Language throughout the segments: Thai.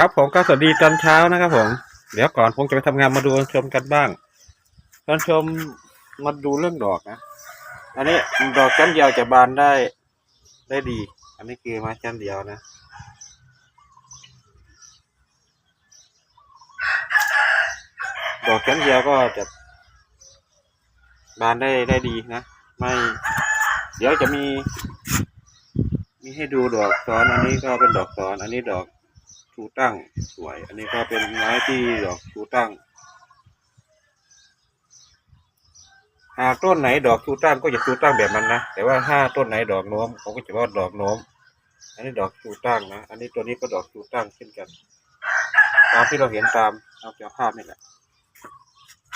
ครับผมก็สวัสดีตอนเช้านะครับผม เดี๋ยวก่อนผมจะไปทำงานมาดูชมกันบ้างตอนชมมาดูเรื่องดอกนะ อันนี้ดอกจันเดียวจะบานได้ได้ดี อันนี้คือม้จันเดียวนะ ดอกจันเดียวก็จะบานได้ได้ดีนะ ไม่ เดี๋ยวจะมี มีให้ดูดอกซ้อน อันนี้ก็เป็นดอกซ้อน อันนี้ดอก ชูตั้งสวย อันนี้ก็เป็นไม้ที่ดอกชูตั้ง หากต้นไหนดอกชูตั้งก็จะชูตั้งแบบมันนะ แต่ว่าถ้าต้นไหนดอกโน้มเขาก็จะว่าดอกโน้ม อันนี้ดอกชูตั้งนะ อันนี้ตัวนี้ก็ดอกชูตั้งเช่นกัน ตามที่เราเห็นตามตาจากภาพนี่แหละ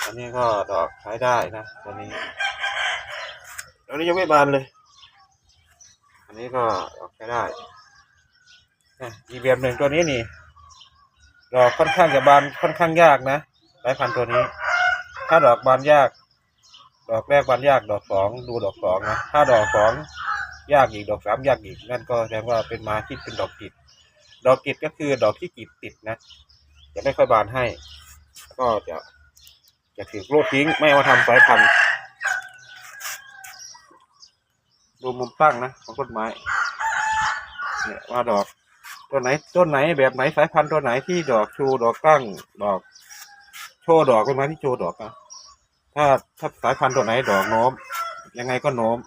อันนี้ก็ดอกใช้ได้นะตัวนี้ตัวนี้ยังไม่บานเลย อันนี้ก็ดอกใช้ได้ อีกแบบหนึ่งตัวนี้นี่ดอกค่อนข้างจะบานค่อนข้างยากนะสายพันธุ์ตัวนี้ ถ้าดอกบานยาก ดอกแรกบานยากดอกสองดูดอกสองนะถ้าดอกสองยากอีกดอกสามยากอีกนั่นก็แสดงว่าเป็นม้ที่เป็นดอกกิด ดอกกิดก็คือดอกที่กิดติดนะจะไม่ค่อยบานให้ ก็จะจะถือโลดทิ้งไม่เอามาทำสายพันธุ์ดูมุมตั้งนะของต้นไม้เนี่ยว่าดอก ต้นไหนต้นไหนแบบไหนสายพันธุ์ตัวไหนที่ดอกชูดอกตั้งดอก โชว์ดอกเป็นไม้ที่โชว์ดอกนะถ้าถ้าสายพันธุ์ตัวไหนดอกโน้ม ยังไงก็โน้ม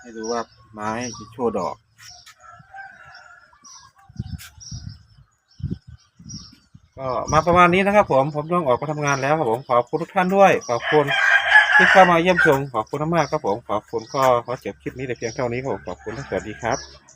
ให้ดูว่าไม้ที่โชว์ดอกก็มาประมาณนี้นะครับ ผมผมต้องออกไปทำงานแล้วครับผมขอบคุณทุกท่านด้วย ขอบคุณที่เข้ามาเยี่ยมชมขอบคุณมากครับผมขอบคุณก็ขอจบคลิปนี้แต่เพียงเท่านี้ครับผมขอบคุณและสวัสดีครับ